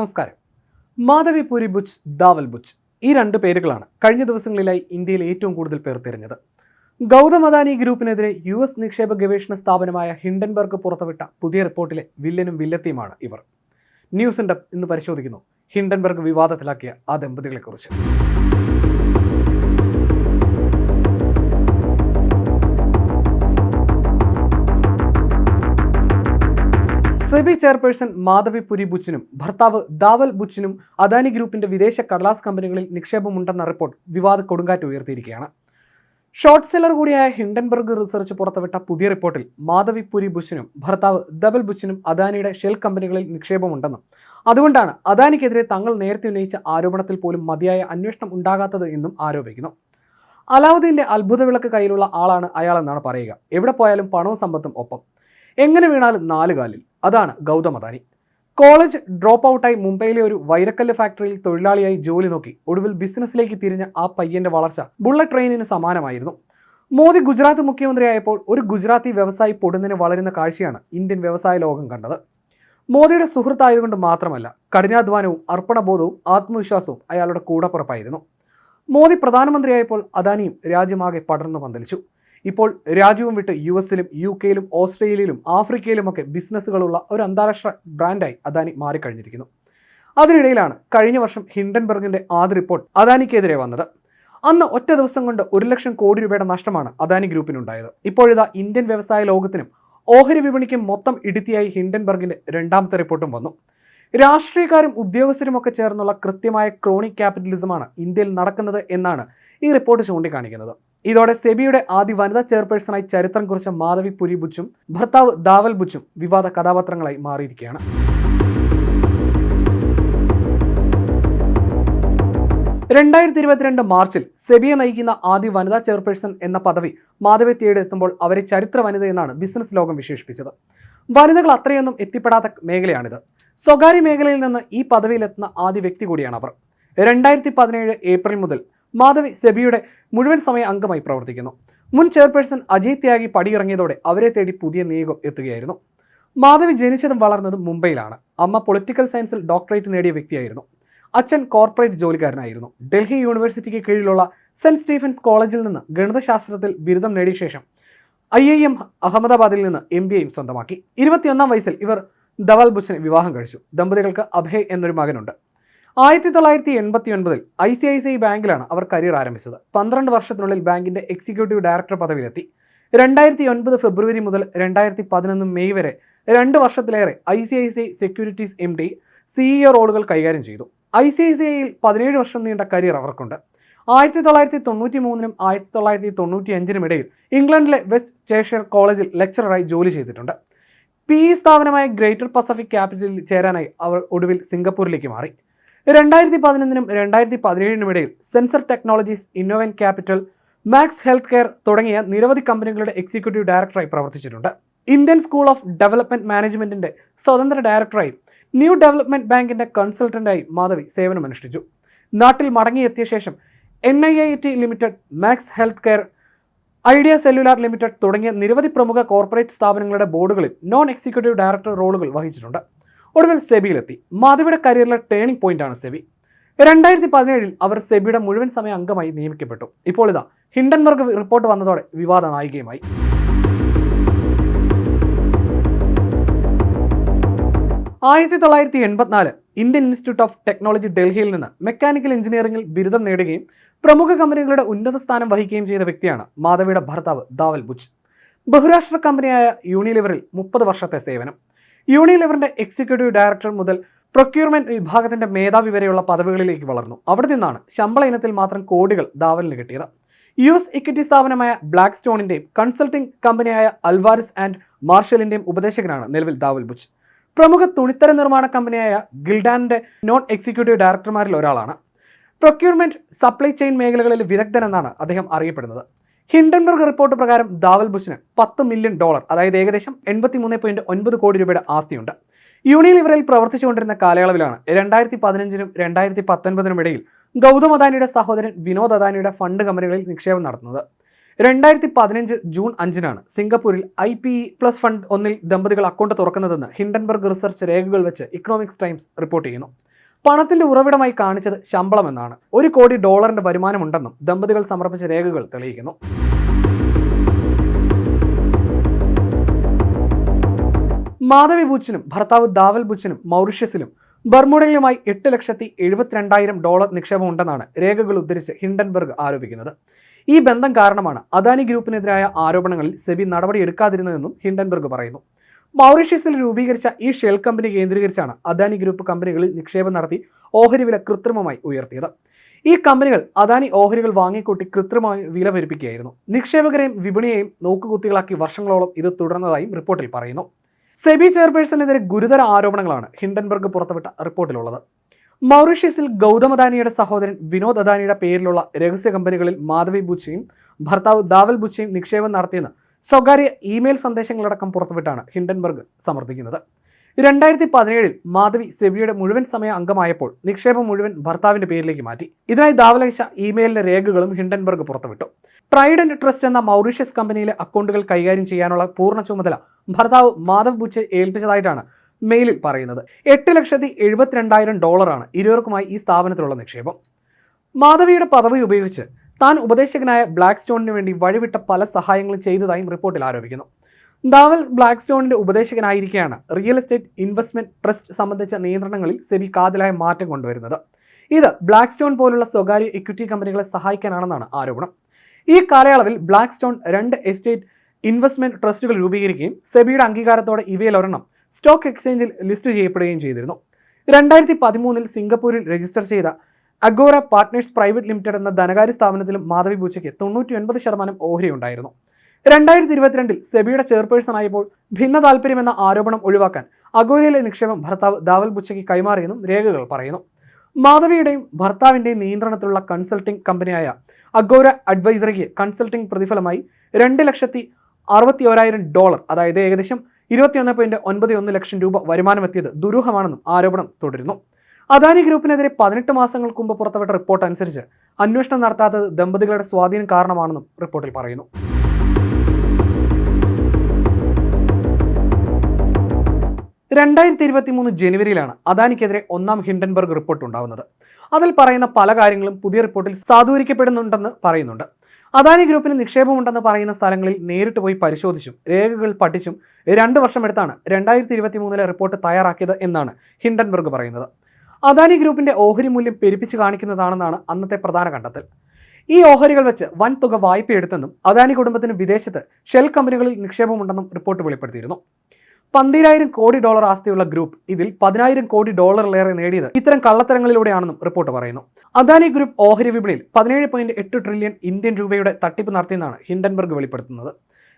നമസ്കാരം. മാധവി പുരി ബുച്ച് ദാവൽ ബുച്ച് ഈ രണ്ട് പേരുകളാണ് കഴിഞ്ഞ ദിവസങ്ങളിലായി ഇന്ത്യയിൽ ഏറ്റവും കൂടുതൽ പേർ തിരഞ്ഞത്. ഗൗതം അദാനി ഗ്രൂപ്പിനെതിരെ യു എസ് നിക്ഷേപ ഗവേഷണ സ്ഥാപനമായ ഹിൻഡൻബർഗ് പുറത്തുവിട്ട പുതിയ റിപ്പോർട്ടിലെ വില്ലനും വില്ലത്തിയുമാണ് ഇവർ. ന്യൂസ് ഇൻഡപ്പ് ഇന്ന് പരിശോധിക്കുന്നു. ഹിൻഡൻബർഗ് വിവാദത്തിലാക്കിയ ആ ദമ്പതികളെക്കുറിച്ച്. സെബി ചെയർപേഴ്സൺ മാധവി പുരി ബുച്ചിനും ഭർത്താവ് ദാവൽ ബുച്ചിനും അദാനി ഗ്രൂപ്പിന്റെ വിദേശ കടലാസ് കമ്പനികളിൽ നിക്ഷേപമുണ്ടെന്ന റിപ്പോർട്ട് വിവാദ കൊടുങ്കാറ്റ് ഉയർത്തിയിരിക്കുകയാണ്. ഷോർട്ട് സെല്ലർ കൂടിയായ ഹിൻഡൻബർഗ് റിസർച്ച് പുറത്തുവിട്ട പുതിയ റിപ്പോർട്ടിൽ മാധവി പുരി ബുച്ചിനും ഭർത്താവ് ദബൽ ബുച്ചിനും അദാനിയുടെ ഷെൽ കമ്പനികളിൽ നിക്ഷേപമുണ്ടെന്നും അതുകൊണ്ടാണ് അദാനിക്കെതിരെ തങ്ങൾ നേരത്തെ ഉന്നയിച്ച ആരോപണത്തിൽ പോലും മതിയായ അന്വേഷണം ഉണ്ടാകാത്തത് എന്നും ആരോപിക്കുന്നു. അലാവുദ്ദീന്റെ അത്ഭുത വിളക്ക് കയ്യിലുള്ള ആളാണ് അയാളെന്നാണ് പറയുക. എവിടെ പോയാലും പണവും സമ്പത്തും ഒപ്പം. എങ്ങനെ വീണാലും നാല് കാലിൽ. അതാണ് ഗൗതം അദാനി. കോളേജ് ഡ്രോപ്പ് ഔട്ടായി മുംബൈയിലെ ഒരു വൈരക്കല്ല് ഫാക്ടറിയിൽ തൊഴിലാളിയായി ജോലി നോക്കി ഒടുവിൽ ബിസിനസ്സിലേക്ക് തിരിഞ്ഞ ആ പയ്യന്റെ വളർച്ച ബുള്ളറ്റ് ട്രെയിനിന് സമാനമായിരുന്നു. മോദി ഗുജറാത്ത് മുഖ്യമന്ത്രിയായപ്പോൾ ഒരു ഗുജറാത്തി വ്യവസായി പൊടുന്നതിന് വളരുന്ന കാഴ്ചയാണ് ഇന്ത്യൻ വ്യവസായ ലോകം കണ്ടത്. മോദിയുടെ സുഹൃത്തായതുകൊണ്ട് മാത്രമല്ല കഠിനാധ്വാനവും അർപ്പണബോധവും ആത്മവിശ്വാസവും അയാളുടെ കൂടപ്പുറപ്പായിരുന്നു. മോദി പ്രധാനമന്ത്രിയായപ്പോൾ അദാനിയും രാജ്യമാകെ പടർന്നു പന്തലിച്ചു. ഇപ്പോൾ രാജ്യവും വിട്ട് യു എസിലും യു കെയിലും ഓസ്ട്രേലിയയിലും ആഫ്രിക്കയിലുമൊക്കെ ബിസിനസ്സുകളുള്ള ഒരു അന്താരാഷ്ട്ര ബ്രാൻഡായി അദാനി മാറിക്കഴിഞ്ഞിരിക്കുന്നു. അതിനിടയിലാണ് കഴിഞ്ഞ വർഷം ഹിൻഡൻബർഗിന്റെ ആദ്യ റിപ്പോർട്ട് അദാനിക്കെതിരെ വന്നത്. അന്ന് ഒറ്റ ദിവസം കൊണ്ട് ഒരു ലക്ഷം കോടി രൂപയുടെ നഷ്ടമാണ് അദാനി ഗ്രൂപ്പിനുണ്ടായത്. ഇപ്പോഴിതാ ഇന്ത്യൻ വ്യവസായ ലോകത്തിനും ഓഹരി വിപണിക്കും മൊത്തം ഇടുത്തിയായി ഹിൻഡൻബർഗിന്റെ രണ്ടാമത്തെ റിപ്പോർട്ടും വന്നു. രാഷ്ട്രീയക്കാരും ഉദ്യോഗസ്ഥരും ഒക്കെ ചേർന്നുള്ള കൃത്യമായ ക്രോണിക് ക്യാപിറ്റലിസമാണ് ഇന്ത്യയിൽ നടക്കുന്നത് എന്നാണ് ഈ റിപ്പോർട്ട് ചൂണ്ടിക്കാണിക്കുന്നത്. ഇതോടെ സെബിയുടെ ആദ്യ വനിതാ ചെയർപേഴ്സണായി ചരിത്രം കുറിച്ച മാധവി പുരി ബുച്ചും ഭർത്താവ് ദാവൽ ബുച്ചും വിവാദ കഥാപാത്രങ്ങളായി മാറിയിരിക്കുകയാണ്. രണ്ടായിരത്തി ഇരുപത്തിരണ്ട് മാർച്ചിൽ സെബിയെ നയിക്കുന്ന ആദ്യ വനിതാ ചെയർപേഴ്സൺ എന്ന പദവി മാധവി തേടിയെത്തുമ്പോൾ അവരെ ചരിത്ര വനിത എന്നാണ് ബിസിനസ് ലോകം വിശേഷിപ്പിച്ചത്. വനിതകൾ അത്രയൊന്നും എത്തിപ്പെടാത്ത മേഖലയാണിത്. സ്വകാര്യ മേഖലയിൽ നിന്ന് ഈ പദവിയിലെത്തുന്ന ആദ്യ വ്യക്തി കൂടിയാണ് അവർ. രണ്ടായിരത്തി പതിനേഴ് ഏപ്രിൽ മുതൽ മാധവി സെബിയുടെ മുഴുവൻ സമയ അംഗമായി പ്രവർത്തിക്കുന്നു. മുൻ ചെയർപേഴ്സൺ അജയ് ത്യാഗി പടിയിറങ്ങിയതോടെ അവരെ തേടി പുതിയ നിയോഗം എത്തുകയായിരുന്നു. മാധവി ജനിച്ചതും വളർന്നതും മുംബൈയിലാണ്. അമ്മ പൊളിറ്റിക്കൽ സയൻസിൽ ഡോക്ടറേറ്റ് നേടിയ വ്യക്തിയായിരുന്നു. അച്ഛൻ കോർപ്പറേറ്റ് ജോലിക്കാരനായിരുന്നു. ഡൽഹി യൂണിവേഴ്സിറ്റിക്ക് കീഴിലുള്ള സെന്റ് സ്റ്റീഫൻസ് കോളേജിൽ നിന്ന് ഗണിതശാസ്ത്രത്തിൽ ബിരുദം നേടിയ ശേഷം ഐ ഐ എം അഹമ്മദാബാദിൽ നിന്ന് എം ബി എയും സ്വന്തമാക്കി. ഇരുപത്തിയൊന്നാം വയസ്സിൽ ഇവർ ധവൽ ബുഷനെ വിവാഹം കഴിച്ചു. ദമ്പതികൾക്ക് അഭയ് എന്നൊരു മകനുണ്ട്. ആയിരത്തി തൊള്ളായിരത്തി എൺപത്തി ഒൻപതിൽ I C I C I ബാങ്കിലാണ് അവർ കരിയർ ആരംഭിച്ചത്. പന്ത്രണ്ട് വർഷത്തിനുള്ളിൽ ബാങ്കിന്റെ എക്സിക്യൂട്ടീവ് ഡയറക്ടർ പദവിയിലെത്തി രണ്ടായിരത്തി ഒൻപത് ഫെബ്രുവരി മുതൽ രണ്ടായിരത്തി പതിനൊന്ന് മെയ് വരെ രണ്ട് വർഷത്തിലേറെ I C I C I securities M D CEO റോളുകൾ കൈകാര്യം ചെയ്തു. ഐ സി ഐ സി ഐയിൽ പതിനേഴ് വർഷം നീണ്ട കരിയർ അവർക്കുണ്ട്. ആയിരത്തി തൊള്ളായിരത്തി തൊണ്ണൂറ്റി മൂന്നിനും ആയിരത്തി തൊള്ളായിരത്തി തൊണ്ണൂറ്റി അഞ്ചിനും ഇടയിൽ ഇംഗ്ലണ്ടിലെ വെസ്റ്റ് ചേഷ്യർ കോളേജിൽ ലെക്ചററായി ജോലി ചെയ്തിട്ടുണ്ട്. പി സ്ഥാപനമായ ഗ്രേറ്റർ പസഫിക് ക്യാപിറ്റലിൽ ചേരാനായി അവൾ ഒടുവിൽ സിംഗപ്പൂരിലേക്ക് മാറി. രണ്ടായിരത്തി പതിനൊന്നിനും രണ്ടായിരത്തി പതിനേഴിനും ഇടയിൽ sensor technologies Innoven capital Max health care തുടങ്ങിയ നിരവധി കമ്പനികളുടെ എക്സിക്യൂട്ടീവ് ഡയറക്ടറായി പ്രവർത്തിച്ചിട്ടുണ്ട്. ഇന്ത്യൻ സ്കൂൾ ഓഫ് ഡെവലപ്മെന്റ് മാനേജ്മെന്റിന്റെ സ്വതന്ത്ര ഡയറക്ടറായി ന്യൂ ഡെവലപ്മെന്റ് ബാങ്കിന്റെ കൺസൾട്ടന്റായി മാധവി സേവനമനുഷ്ഠിച്ചു. നാട്ടിൽ മടങ്ങിയെത്തിയ ശേഷം N I I T limited max health care idea cellular limited തുടങ്ങിയ നിരവധി പ്രമുഖ കോർപ്പറേറ്റ് സ്ഥാപനങ്ങളുടെ ബോർഡുകളിൽ നോൺ എക്സിക്യൂട്ടീവ് ഡയറക്ടർ റോളുകൾ വഹിച്ചിട്ടുണ്ട്. ഒടുവിൽ സെബിയിലെത്തി. മാധവിയുടെ കരിയറിലെ ടേണിംഗ് പോയിന്റാണ് സെബി. രണ്ടായിരത്തി പതിനേഴിൽ അവർ സെബിയുടെ മുഴുവൻ സമയ അംഗമായി നിയമിക്കപ്പെട്ടു. ഇപ്പോൾ ഇതാ ഹിൻഡൻബർഗ് റിപ്പോർട്ട് വന്നതോടെ വിവാദ നായികയുമായി. ആയിരത്തി തൊള്ളായിരത്തി എൺപത്തിനാല് ഇന്ത്യൻ ഇൻസ്റ്റിറ്റ്യൂട്ട് ഓഫ് ടെക്നോളജി ഡൽഹിയിൽ നിന്ന് മെക്കാനിക്കൽ എഞ്ചിനീയറിംഗിൽ ബിരുദം നേടുകയും പ്രമുഖ കമ്പനികളുടെ ഉന്നത സ്ഥാനം വഹിക്കുകയും ചെയ്ത വ്യക്തിയാണ് മാധവിയുടെ ഭർത്താവ് ദാവൽ ബുച്ച് ബഹുരാഷ്ട്ര കമ്പനിയായ യൂണിലിവറിൽ മുപ്പത് വർഷത്തെ സേവനം. യൂണിലിവറിന്റെ എക്സിക്യൂട്ടീവ് ഡയറക്ടർ മുതൽ പ്രൊക്യൂർമെന്റ് വിഭാഗത്തിന്റെ മേധാവി വരെയുള്ള പദവികളിലേക്ക് വളർന്നു. അവിടെ നിന്നാണ് ശമ്പള ഇനത്തിൽ മാത്രം കോടികൾ ദാവലിന് കിട്ടിയത്. യു എസ് ഇക്വിറ്റി സ്ഥാപനമായ ബ്ലാക്ക് സ്റ്റോണിന്റെയും കൺസൾട്ടിംഗ് കമ്പനിയായ അൽവാരിസ് ആൻഡ് മാർഷലിന്റെയും ഉപദേശകനാണ് നിലവിൽ ദാവൽ ബുച്ച്. പ്രമുഖ തുണിത്തര നിർമ്മാണ കമ്പനിയായ ഗിൽഡാനിന്റെ നോൺ എക്സിക്യൂട്ടീവ് ഡയറക്ടർമാരിൽ ഒരാളാണ്. പ്രൊക്യൂർമെന്റ് സപ്ലൈ ചെയിൻ മേഖലകളിൽ വിദഗ്ധനെന്നാണ് അദ്ദേഹം അറിയപ്പെടുന്നത്. ഹിൻഡൻബർഗ് റിപ്പോർട്ട് പ്രകാരം ദാവൽ ബുഷിന് പത്ത് മില്യൺ ഡോളർ അതായത് ഏകദേശം എൺപത്തി മൂന്ന് പോയിന്റ് ഒൻപത് കോടി രൂപയുടെ ആസ്തിയുണ്ട്. യൂണിയൻ യൂണിലിവറിൽ പ്രവർത്തിച്ചുകൊണ്ടിരുന്ന കാലയളവിലാണ് രണ്ടായിരത്തി പതിനഞ്ചിനും രണ്ടായിരത്തി പത്തൊൻപതിനും ഇടയിൽ ഗൗതം അദാനിയുടെ സഹോദരൻ വിനോദ് അദാനിയുടെ ഫണ്ട് കമ്പനികളിൽ നിക്ഷേപം നടത്തുന്നത്. രണ്ടായിരത്തി പതിനഞ്ച് ജൂൺ അഞ്ചിനാണ് സിംഗപ്പൂരിൽ ഐ പി പ്ലസ് ഫണ്ട് ഒന്നിൽ ദമ്പതികൾ അക്കൗണ്ട് തുറക്കുന്നതെന്ന് ഹിൻഡൻബർഗ് റിസർച്ച് രേഖകൾ വെച്ച് ഇക്കണോമിക്സ് ടൈംസ് റിപ്പോർട്ട് ചെയ്യുന്നു. പണത്തിന്റെ ഉറവിടമായി കാണിച്ചത് ശമ്പളം എന്നാണ് ഒരു കോടി ഡോളറിന്റെ വരുമാനമുണ്ടെന്നും ദമ്പതികൾ സമർപ്പിച്ച രേഖകൾ തെളിയിക്കുന്നു. മാധവി ബുച്ചിനും ഭർത്താവ് ദാവൽ ബുച്ചിനും മൗറിഷ്യസിലും ബർമുഡയിലുമായി എട്ട് ലക്ഷത്തി എഴുപത്തിരണ്ടായിരം ഡോളർ നിക്ഷേപം ഉണ്ടെന്നാണ് രേഖകൾ ഉദ്ധരിച്ച് ഹിൻഡൻബർഗ് ആരോപിക്കുന്നത്. ഈ ബന്ധം കാരണമാണ് അദാനി ഗ്രൂപ്പിനെതിരായ ആരോപണങ്ങളിൽ സെബി നടപടിയെടുക്കാതിരുന്നതെന്നും ഹിൻഡൻബർഗ് പറയുന്നു. മൗറീഷ്യസിൽ രൂപീകരിച്ച ഈ ഷെൽ കമ്പനി കേന്ദ്രീകരിച്ചാണ് അദാനി ഗ്രൂപ്പ് കമ്പനികളിൽ നിക്ഷേപം നടത്തി ഓഹരി വില കൃത്രിമമായി ഉയർത്തിയത്. ഈ കമ്പനികൾ അദാനി ഓഹരികൾ വാങ്ങിക്കൂട്ടി കൃത്രിമമായി വില പെരുപ്പിക്കുകയായിരുന്നു നിക്ഷേപകരെയും വിപണിയെയും നോക്കുകുത്തികളാക്കി വർഷങ്ങളോളം ഇത് തുടർന്നതായും റിപ്പോർട്ടിൽ പറയുന്നു. സെബി ചെയർപേഴ്സണെതിരെ ഗുരുതര ആരോപണങ്ങളാണ് ഹിൻഡൻബർഗ് പുറത്തുവിട്ട റിപ്പോർട്ടിലുള്ളത്. മൗറീഷ്യസിൽ ഗൗതം അദാനിയുടെ സഹോദരൻ വിനോദ് അദാനിയുടെ പേരിലുള്ള രഹസ്യ കമ്പനികളിൽ മാധവി ബുച്ചയും ഭർത്താവ് ദാവൽ ബുച്ചയും നിക്ഷേപം നടത്തിയെന്ന് സ്വകാര്യ ഇമെയിൽ സന്ദേശങ്ങളടക്കം പുറത്തുവിട്ടാണ് ഹിൻഡൻബർഗ് സമർത്ഥിക്കുന്നത്. രണ്ടായിരത്തി പതിനേഴിൽ മാധവി സെബിയുടെ മുഴുവൻ സമയ അംഗമായപ്പോൾ നിക്ഷേപം മുഴുവൻ ഭർത്താവിന്റെ പേരിലേക്ക് മാറ്റി. ഇതിനായി ദാവലയച്ച ഇമെയിലിന്റെ രേഖകളും ഹിൻഡൻബർഗ് പുറത്തുവിട്ടു. ട്രൈഡന്റ് ട്രസ്റ്റ് എന്ന മൗറീഷ്യസ് കമ്പനിയിലെ അക്കൗണ്ടുകൾ കൈകാര്യം ചെയ്യാനുള്ള പൂർണ ചുമതല ഭർത്താവ് മാധവ് ബുച്ച് ഏൽപ്പിച്ചതായിട്ടാണ് മെയിലിൽ പറയുന്നത്. എട്ട് ലക്ഷത്തി എഴുപത്തിരണ്ടായിരം ഡോളറാണ് ഇരുവർക്കുമായി ഈ സ്ഥാപനത്തിലുള്ള നിക്ഷേപം. മാധവിയുടെ പദവി ഉപയോഗിച്ച് താൻ ഉപദേശകനായ ബ്ലാക്ക് സ്റ്റോണിന് വേണ്ടി വഴിവിട്ട പല സഹായങ്ങളും ചെയ്തതായും റിപ്പോർട്ടിൽ ആരോപിക്കുന്നു. ദാവൽ ബ്ലാക്ക് സ്റ്റോണിന്റെ ഉപദേശകനായിരിക്കെയാണ് റിയൽ എസ്റ്റേറ്റ് ഇൻവെസ്റ്റ്മെന്റ് ട്രസ്റ്റ് സംബന്ധിച്ച നിയന്ത്രണങ്ങളിൽ സെബി കാതലായ മാറ്റം കൊണ്ടുവരുന്നത്. ഇത് ബ്ലാക്ക് സ്റ്റോൺ പോലുള്ള സ്വകാര്യ ഇക്വിറ്റി കമ്പനികളെ സഹായിക്കാനാണെന്നാണ് ആരോപണം. ഈ കാലയളവിൽ ബ്ലാക്ക് സ്റ്റോൺ രണ്ട് എസ്റ്റേറ്റ് ഇൻവെസ്റ്റ്മെന്റ് ട്രസ്റ്റുകൾ രൂപീകരിക്കുകയും സെബിയുടെ അംഗീകാരത്തോടെ ഇവയിൽ ഒരെണ്ണം സ്റ്റോക്ക് എക്സ്ചേഞ്ചിൽ ലിസ്റ്റ് ചെയ്യപ്പെടുകയും ചെയ്തിരുന്നു. രണ്ടായിരത്തി പതിമൂന്നിൽ സിംഗപ്പൂരിൽ രജിസ്റ്റർ ചെയ്ത അഗോറ പാർട്ട്നേഴ്സ് പ്രൈവറ്റ് ലിമിറ്റഡ് എന്ന ധനകാര്യ സ്ഥാപനത്തിലും മാധവി പൂച്ചയ്ക്ക് തൊണ്ണൂറ്റി ഒൻപത് ശതമാനം ഓഹരി ഉണ്ടായിരുന്നു. രണ്ടായിരത്തി ഇരുപത്തിരണ്ടിൽ സെബിയുടെ ചെയർപേഴ്സൺ ആയപ്പോൾ ഭിന്ന താല്പര്യമെന്ന ആരോപണം ഒഴിവാക്കാൻ അഗോരയിലെ നിക്ഷേപം ഭർത്താവ് ദാവൽ ബുച്ചയ്ക്ക് കൈമാറിയെന്നും രേഖകൾ പറയുന്നു. മാധവിയുടെയും ഭർത്താവിന്റെയും നിയന്ത്രണത്തിലുള്ള കൺസൾട്ടിംഗ് കമ്പനിയായ അഗോര അഡ്വൈസറിക്ക് കൺസൾട്ടിംഗ് പ്രതിഫലമായി രണ്ട് ലക്ഷത്തി അറുപത്തി ഓരായിരം ഡോളർ അതായത് ഏകദേശം ഇരുപത്തിയൊന്ന് പോയിന്റ് ഒൻപത് ഒന്ന് ലക്ഷം രൂപ വരുമാനമെത്തിയത് ദുരൂഹമാണെന്നും ആരോപണം തുടരുന്നു. അദാനി ഗ്രൂപ്പിനെതിരെ പതിനെട്ട് മാസങ്ങൾക്ക് മുമ്പ് പുറത്തുവിട്ട റിപ്പോർട്ട് അനുസരിച്ച് അന്വേഷണം നടത്താത്തത് ദമ്പതികളുടെ സ്വാധീനം കാരണമാണെന്നും റിപ്പോർട്ടിൽ പറയുന്നു. രണ്ടായിരത്തി ഇരുപത്തി മൂന്ന് ജനുവരിയിലാണ് അദാനിക്കെതിരെ ഒന്നാം ഹിൻഡൻബർഗ് റിപ്പോർട്ട് ഉണ്ടാവുന്നത്. അതിൽ പറയുന്ന പല കാര്യങ്ങളും പുതിയ റിപ്പോർട്ടിൽ സാധൂകരിക്കപ്പെടുന്നുണ്ടെന്ന് പറയുന്നുണ്ട്. അദാനി ഗ്രൂപ്പിന് നിക്ഷേപമുണ്ടെന്ന് പറയുന്ന സ്ഥലങ്ങളിൽ നേരിട്ട് പോയി പരിശോധിച്ചും രേഖകൾ പഠിച്ചും രണ്ട് വർഷമെടുത്താണ് രണ്ടായിരത്തി ഇരുപത്തി മൂന്നിലെ റിപ്പോർട്ട് തയ്യാറാക്കിയത് എന്നാണ് ഹിൻഡൻബർഗ് പറയുന്നത്. അദാനി ഗ്രൂപ്പിന്റെ ഓഹരി മൂല്യം പെരുപ്പിച്ച് കാണിക്കുന്നതാണെന്നാണ് അന്നത്തെ പ്രധാന കണ്ടെത്തൽ. ഈ ഓഹരികൾ വെച്ച് വൻ തുക വായ്പയെടുത്തെന്നും അദാനി കുടുംബത്തിന് വിദേശത്ത് ഷെൽ കമ്പനികളിൽ നിക്ഷേപമുണ്ടെന്നും റിപ്പോർട്ട് വെളിപ്പെടുത്തിയിരുന്നു. പന്തിരായിരം കോടി ഡോളർ ആസ്തിയുള്ള ഗ്രൂപ്പ് ഇതിൽ പതിനായിരം കോടി ഡോളറിലേറെ നേടിയത് ഇത്തരം കള്ളത്തരങ്ങളിലൂടെയാണെന്നും റിപ്പോർട്ട് പറയുന്നു. അദാനി ഗ്രൂപ്പ് ഓഹരി വിപണിയിൽ പതിനേഴ് പോയിന്റ് എട്ട് ട്രില്യൺ ഇന്ത്യൻ രൂപയുടെ തട്ടിപ്പ് നടത്തിയെന്നാണ് ഹിൻഡൻബർഗ് വെളിപ്പെടുത്തുന്നത്.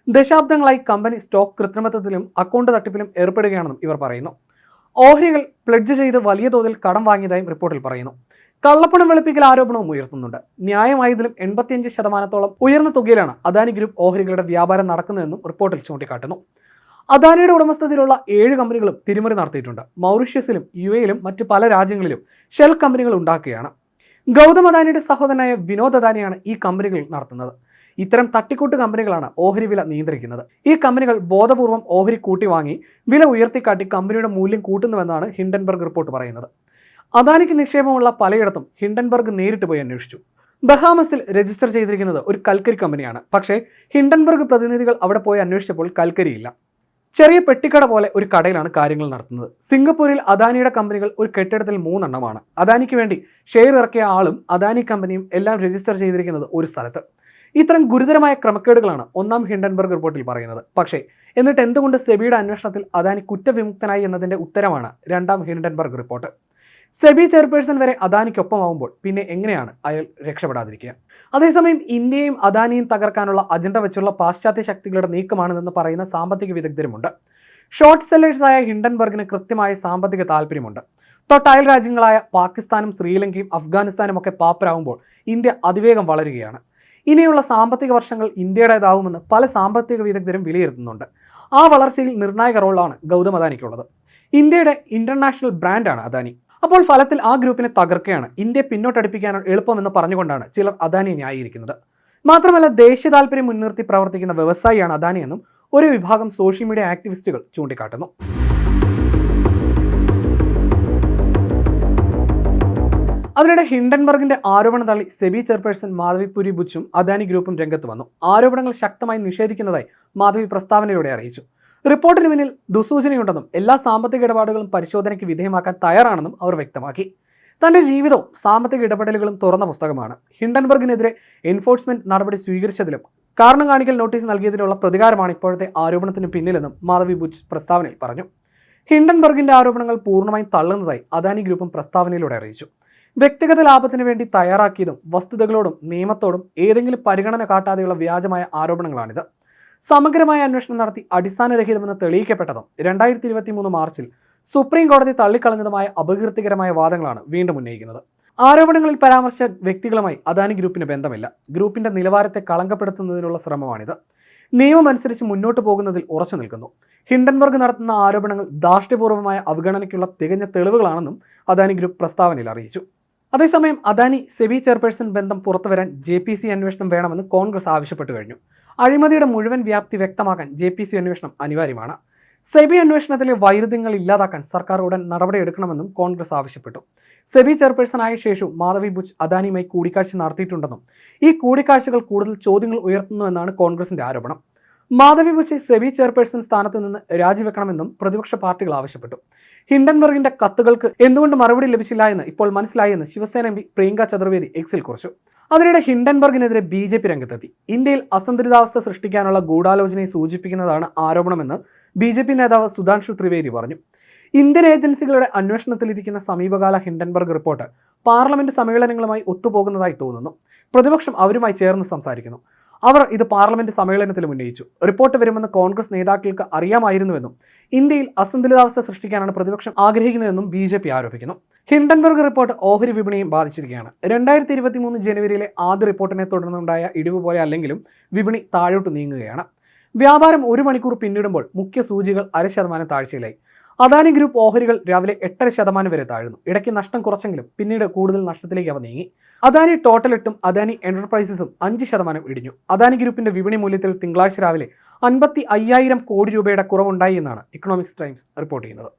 ദശാബ്ദങ്ങളായി കമ്പനി സ്റ്റോക്ക് കൃത്രിമത്വത്തിലും അക്കൗണ്ട് തട്ടിപ്പിലും ഏർപ്പെടുകയാണെന്നും ഇവർ പറയുന്നു. ഓഹരികൾ പ്ലഡ്ജ് ചെയ്ത് വലിയ തോതിൽ കടം വാങ്ങിയതായും റിപ്പോർട്ടിൽ പറയുന്നു. കള്ളപ്പണം വെളുപ്പിക്കൽ ആരോപണവും ഉയർത്തുന്നുണ്ട്. ന്യായമായതിലും എൺപത്തിയഞ്ച് ശതമാനത്തോളം ഉയർന്ന തുകയിലാണ് അദാനി ഗ്രൂപ്പ് ഓഹരികളുടെ വ്യാപാരം നടക്കുന്നതെന്നും റിപ്പോർട്ടിൽ ചൂണ്ടിക്കാട്ടുന്നു. അദാനിയുടെ ഉടമസ്ഥതയിലുള്ള ഏഴ് കമ്പനികളും തിരിമറി നടത്തിയിട്ടുണ്ട്. മൗറീഷ്യസിലും യു എയിലും മറ്റ് പല രാജ്യങ്ങളിലും ഷെൽ കമ്പനികൾ ഉണ്ടാക്കുകയാണ്. ഗൗതം അദാനിയുടെ സഹോദരനായ വിനോദ് അദാനിയാണ് ഈ കമ്പനികൾ നടത്തുന്നത്. ഇത്തരം തട്ടിക്കൂട്ട് കമ്പനികളാണ് ഓഹരി വില നിയന്ത്രിക്കുന്നത്. ഈ കമ്പനികൾ ബോധപൂർവം ഓഹരി കൂട്ടി വാങ്ങി വില ഉയർത്തിക്കാട്ടി കമ്പനിയുടെ മൂല്യം കൂട്ടുന്നുവെന്നാണ് ഹിൻഡൻബർഗ് റിപ്പോർട്ട് പറയുന്നത്. അദാനിക്ക് നിക്ഷേപമുള്ള പലയിടത്തും ഹിൻഡൻബർഗ് നേരിട്ട് പോയി അന്വേഷിച്ചു. ബഹാമസിൽ രജിസ്റ്റർ ചെയ്തിരിക്കുന്നത് ഒരു കൽക്കരി കമ്പനിയാണ്. പക്ഷേ ഹിൻഡൻബർഗ് പ്രതിനിധികൾ അവിടെ പോയി അന്വേഷിച്ചപ്പോൾ കൽക്കരിയില്ല. ചെറിയ പെട്ടിക്കട പോലെ ഒരു കടയിലാണ് കാര്യങ്ങൾ നടത്തുന്നത്. സിംഗപ്പൂരിൽ അദാനിയുടെ കമ്പനികൾ ഒരു കെട്ടിടത്തിൽ മൂന്നെണ്ണമാണ്. അദാനിക്ക് വേണ്ടി ഷെയർ ഇറക്കിയ ആളും അദാനി കമ്പനിയും എല്ലാം രജിസ്റ്റർ ചെയ്തിരിക്കുന്നത് ഒരു സ്ഥലത്ത്. ഇത്തരം ഗുരുതരമായ ക്രമക്കേടുകളാണ് ഒന്നാം ഹിൻഡൻബർഗ് റിപ്പോർട്ടിൽ പറയുന്നത്. പക്ഷേ എന്നിട്ട് എന്തുകൊണ്ട് സെബിയുടെ അന്വേഷണത്തിൽ അദാനി കുറ്റവിമുക്തനായി എന്നതിന്റെ ഉത്തരമാണ് രണ്ടാം ഹിൻഡൻബർഗ് റിപ്പോർട്ട്. സെബി ചെയർപേഴ്സൺ വരെ അദാനിക്കൊപ്പമാവുമ്പോൾ പിന്നെ എങ്ങനെയാണ് അയാൾ രക്ഷപ്പെടാതിരിക്കുക? അതേസമയം ഇന്ത്യയും അദാനിയും തകർക്കാനുള്ള അജണ്ട വെച്ചുള്ള പാശ്ചാത്യ ശക്തികളുടെ നീക്കമാണെന്ന് പറയുന്ന സാമ്പത്തിക വിദഗ്ധരുമുണ്ട്. ഷോർട്ട് സെല്ലേഴ്സായ ഹിൻഡൻബർഗിന് കൃത്യമായ സാമ്പത്തിക താല്പര്യമുണ്ട് തൊട്ടയൽ രാജ്യങ്ങളായ പാകിസ്ഥാനും ശ്രീലങ്കയും അഫ്ഗാനിസ്ഥാനും ഒക്കെ പാപ്പരാകുമ്പോൾ ഇന്ത്യ അതിവേഗം വളരുകയാണ്. ഇനിയുള്ള സാമ്പത്തിക വർഷങ്ങൾ ഇന്ത്യയുടേതാവുമെന്ന് പല സാമ്പത്തിക വിദഗ്ധരും വിലയിരുത്തുന്നുണ്ട്. ആ വളർച്ചയിൽ നിർണായക റോളാണ് ഗൗതം അദാനിക്കുള്ളത്. ഇന്ത്യയുടെ ഇന്റർനാഷണൽ ബ്രാൻഡാണ് അദാനി. അപ്പോൾ ഫലത്തിൽ ആ ഗ്രൂപ്പിനെ തകർക്കുകയാണ് ഇന്ത്യ പിന്നോട്ടടിപ്പിക്കാനാണ് എളുപ്പമെന്ന് പറഞ്ഞുകൊണ്ടാണ് ചിലർ അദാനി ന്യായീകരിക്കുന്നത്. മാത്രമല്ല ദേശീയ താല്പര്യം മുൻനിർത്തി പ്രവർത്തിക്കുന്ന വ്യവസായിയാണ് അദാനി എന്നും ഒരു വിഭാഗം സോഷ്യൽ മീഡിയ ആക്ടിവിസ്റ്റുകൾ ചൂണ്ടിക്കാട്ടുന്നു. അതിനിടെ ഹിൻഡൻബർഗിന്റെ ആരോപണം തള്ളി സെബി ചെയർപേഴ്സൺ മാധവി പുരി ബുച്ചും അദാനി ഗ്രൂപ്പും രംഗത്ത് വന്നു. ആരോപണങ്ങൾ ശക്തമായി നിഷേധിക്കുന്നതായി മാധവി പ്രസ്താവനയിലൂടെ അറിയിച്ചു. റിപ്പോർട്ടിന് പിന്നിൽ ദുസൂചനയുണ്ടെന്നും എല്ലാ സാമ്പത്തിക ഇടപാടുകളും പരിശോധനയ്ക്ക് വിധേയമാക്കാൻ തയ്യാറാണെന്നും അവർ വ്യക്തമാക്കി. തന്റെ ജീവിതവും സാമ്പത്തിക ഇടപെടലുകളും തുറന്ന പുസ്തകമാണ്. ഹിൻഡൻബർഗിനെതിരെ എൻഫോഴ്സ്മെന്റ് നടപടി സ്വീകരിച്ചതിലും കാരണം കാണിക്കൽ നോട്ടീസ് നൽകിയതിലുള്ള പ്രതികാരമാണ് ഇപ്പോഴത്തെ ആരോപണത്തിന് പിന്നിലെന്നും മാധവി ബുച്ച് പ്രസ്താവനയിൽ പറഞ്ഞു. ഹിൻഡൻബർഗിന്റെ ആരോപണങ്ങൾ പൂർണമായും തള്ളുന്നതായി അദാനി ഗ്രൂപ്പും പ്രസ്താവനയിലൂടെ അറിയിച്ചു. വ്യക്തിഗത ലാഭത്തിന് വേണ്ടി തയ്യാറാക്കിയതും വസ്തുതകളോടും നിയമത്തോടും ഏതെങ്കിലും പരിഗണന കാട്ടാതെയുള്ള വ്യാജമായ ആരോപണങ്ങളാണിത്. സമഗ്രമായ അന്വേഷണം നടത്തി അടിസ്ഥാനരഹിതമെന്ന് തെളിയിക്കപ്പെട്ടതും രണ്ടായിരത്തി ഇരുപത്തി മൂന്ന് മാർച്ചിൽ സുപ്രീം കോടതി തള്ളിക്കളഞ്ഞതുമായ അപകീർത്തികരമായ വാദങ്ങളാണ് വീണ്ടും ഉന്നയിക്കുന്നത്. ആരോപണങ്ങളിൽ പരാമർശിച്ച വ്യക്തികളുമായി അദാനി ഗ്രൂപ്പിന് ബന്ധമില്ല. ഗ്രൂപ്പിന്റെ നിലവാരത്തെ കളങ്കപ്പെടുത്തുന്നതിനുള്ള ശ്രമമാണിത്. നിയമമനുസരിച്ച് മുന്നോട്ട് പോകുന്നതിൽ ഉറച്ചു നിൽക്കുന്നു. ഹിൻഡൻബർഗ് നടത്തുന്ന ആരോപണങ്ങൾ ദാർഷ്ട്യപൂർവമായ അവഗണനയ്ക്കുള്ള തികഞ്ഞ തെളിവുകളാണെന്നും അദാനി ഗ്രൂപ്പ് പ്രസ്താവനയിൽ അറിയിച്ചു. അതേസമയം അദാനി സെബി ചെയർപേഴ്സൺ ബന്ധം പുറത്തുവരാൻ ജെ പി സി അന്വേഷണം വേണമെന്ന് കോൺഗ്രസ് ആവശ്യപ്പെട്ടു കഴിഞ്ഞു. അഴിമതിയുടെ മുഴുവൻ വ്യാപ്തി വ്യക്തമാക്കാൻ ജെ പി സി അന്വേഷണം അനിവാര്യമാണ്. സെബി അന്വേഷണത്തിലെ വൈരുദ്ധ്യങ്ങൾ ഇല്ലാതാക്കാൻ സർക്കാർ ഉടൻ നടപടിയെടുക്കണമെന്നും കോൺഗ്രസ് ആവശ്യപ്പെട്ടു. സെബി ചെയർപേഴ്സണായ ശേഷവും മാധവി ബുച്ച് അദാനിയുമായി കൂടിക്കാഴ്ച നടത്തിയിട്ടുണ്ടെന്നും ഈ കൂടിക്കാഴ്ചകൾ കൂടുതൽ ചോദ്യങ്ങൾ ഉയർത്തുന്നുവെന്നാണ് കോൺഗ്രസിന്റെ ആരോപണം. മാധവി ബുച്ചി സെബി ചെയർപേഴ്സൺ സ്ഥാനത്ത് നിന്ന് രാജിവെക്കണമെന്നും പ്രതിപക്ഷ പാർട്ടികൾ ആവശ്യപ്പെട്ടു. ഹിൻഡൻബർഗിന്റെ കത്തുകൾക്ക് എന്തുകൊണ്ട് മറുപടി ലഭിച്ചില്ല എന്ന് ഇപ്പോൾ മനസ്സിലായെന്ന് ശിവസേന എം പി പ്രിയങ്ക ചതുർവേദി എക്സിൽ കുറിച്ചു. അതിനിടെ ഹിൻഡൻബർഗിനെതിരെ ബി ജെ പി രംഗത്തെത്തി. ഇന്ത്യയിൽ അസന്തുലിതാവസ്ഥ സൃഷ്ടിക്കാനുള്ള ഗൂഢാലോചനയെ സൂചിപ്പിക്കുന്നതാണ് ആരോപണമെന്ന് ബി ജെ പി നേതാവ് സുധാൻഷു ത്രിവേദി പറഞ്ഞു. ഇന്ത്യൻ ഏജൻസികളുടെ അന്വേഷണത്തിലിരിക്കുന്ന സമീപകാല ഹിൻഡൻബർഗ് റിപ്പോർട്ട് പാർലമെന്റ് സമ്മേളനങ്ങളുമായി ഒത്തുപോകുന്നതായി തോന്നുന്നു. പ്രതിപക്ഷം അവരുമായി ചേർന്ന് സംസാരിക്കുന്നു. അവർ ഇത് പാർലമെന്റ് സമ്മേളനത്തിലും ഉന്നയിച്ചു. റിപ്പോർട്ട് വരുമെന്ന് കോൺഗ്രസ് നേതാക്കൾക്ക് അറിയാമായിരുന്നുവെന്നും ഇന്ത്യയിൽ അസന്തുലിതാവസ്ഥ സൃഷ്ടിക്കാനാണ് പ്രതിപക്ഷം ആഗ്രഹിക്കുന്നതെന്നും ബി ജെ പി ആരോപിക്കുന്നു. ഹിൻഡൻബർഗ് റിപ്പോർട്ട് ഓഹരി വിപണിയും ബാധിച്ചിരിക്കുകയാണ്. രണ്ടായിരത്തി ഇരുപത്തി മൂന്ന് ജനുവരിയിലെ ആദ്യ റിപ്പോർട്ടിനെ തുടർന്നുണ്ടായ ഇടിവ് പോലെ അല്ലെങ്കിലും വിപണി താഴോട്ട് നീങ്ങുകയാണ്. വ്യാപാരം ഒരു മണിക്കൂർ പിന്നിടുമ്പോൾ മുഖ്യ സൂചികൾ അര ശതമാനം താഴ്ചയിലായി. അദാനി ഗ്രൂപ്പ് ഓഹരികൾ രാവിലെ എട്ടര ശതമാനം വരെ താഴ്ന്നു. ഇടയ്ക്ക് നഷ്ടം കുറച്ചെങ്കിലും പിന്നീട് കൂടുതൽ നഷ്ടത്തിലേക്ക് അവ നീങ്ങി. അദാനി ടോട്ടൽ എട്ടും അദാനി എന്റർപ്രൈസസും അഞ്ച് ശതമാനം ഇടിഞ്ഞു. അദാനി ഗ്രൂപ്പിന്റെ വിപണി മൂല്യത്തിൽ തിങ്കളാഴ്ച രാവിലെ അൻപത്തി അയ്യായിരം കോടി രൂപയുടെ കുറവുണ്ടായി എന്നാണ് ഇക്കണോമിക്സ് ടൈംസ് റിപ്പോർട്ട് ചെയ്യുന്നത്.